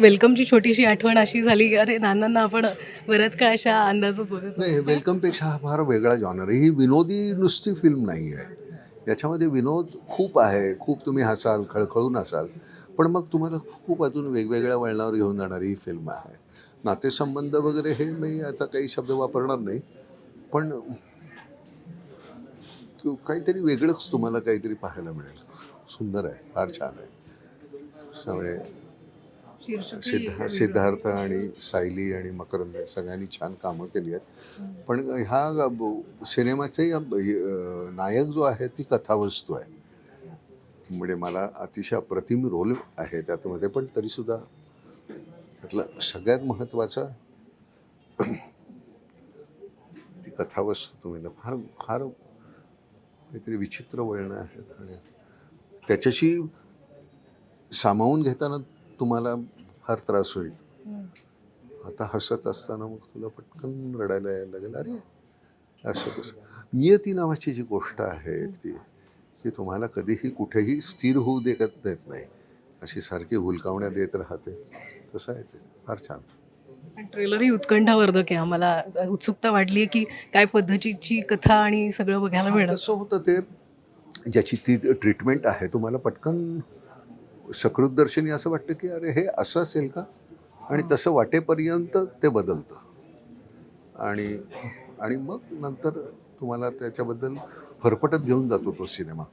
वेलकमची छोटीशी आठवण अशी झाली की अरे नानांना आपण बऱ्याच काळ अशा अंदाजात बघत नाही वेलकमपेक्षा हा फार वेगळा जॉनर ही विनोदी नुसती फिल्म नाही आहे याच्यामध्ये विनोद खूप आहे. खूप तुम्ही हसाल खळखळून हसाल. पण मग तुम्हाला खूप अजून वेगवेगळ्या वळणावर घेऊन जाणारी ही फिल्म आहे. नातेसंबंध वगैरे हे मी आता काही शब्द वापरणार नाही पण काहीतरी वेगळंच तुम्हाला काहीतरी पाहायला मिळेल. सुंदर आहे. फार छान आहे. त्यामुळे सिद्धा सिद्धार्थ आणि सायली आणि मकरंद सगळ्यांनी छान कामं केली आहेत. पण ह्या सिनेमाचे नायक जो आहे ती कथावस्तू आहे. म्हणजे मला अतिशय अप्रतिम रोल आहे त्यामध्ये पण तरीसुद्धा त्यातलं सगळ्यात महत्त्वाचं ती कथावस्तू तुम्ही फार फार काहीतरी विचित्र वळणं आहेत. आणि त्याच्याशी सामावून घेताना तुम्हाला फार त्रास होईल. आता हसत असताना मग तुला पटकन रडायला यायला लागेल. अरे असं कसं? नियती नावाची जी गोष्ट आहे ती की तुम्हाला कधीही कुठेही स्थिर होऊ देत देत नाही. अशी सारखी हुलकावण्या देत राहते. तसं आहे ते. फार छान. ट्रेलरही उत्कंठावर्धक आहे. आम्हाला उत्सुकता वाढली आहे की काय पद्धतीची कथा आणि सगळं बघायला मिळणार. कसं होतं ते ज्याची ती ट्रीटमेंट आहे तुम्हाला पटकन सकृतदर्शनी असं वाटतं की अरे हे असं असेल का? आणि तसं वाटेपर्यंत ते बदलतं. आणि आणि मग नंतर तुम्हाला त्याच्याबद्दल फरफटत घेऊन जातो तो सिनेमा.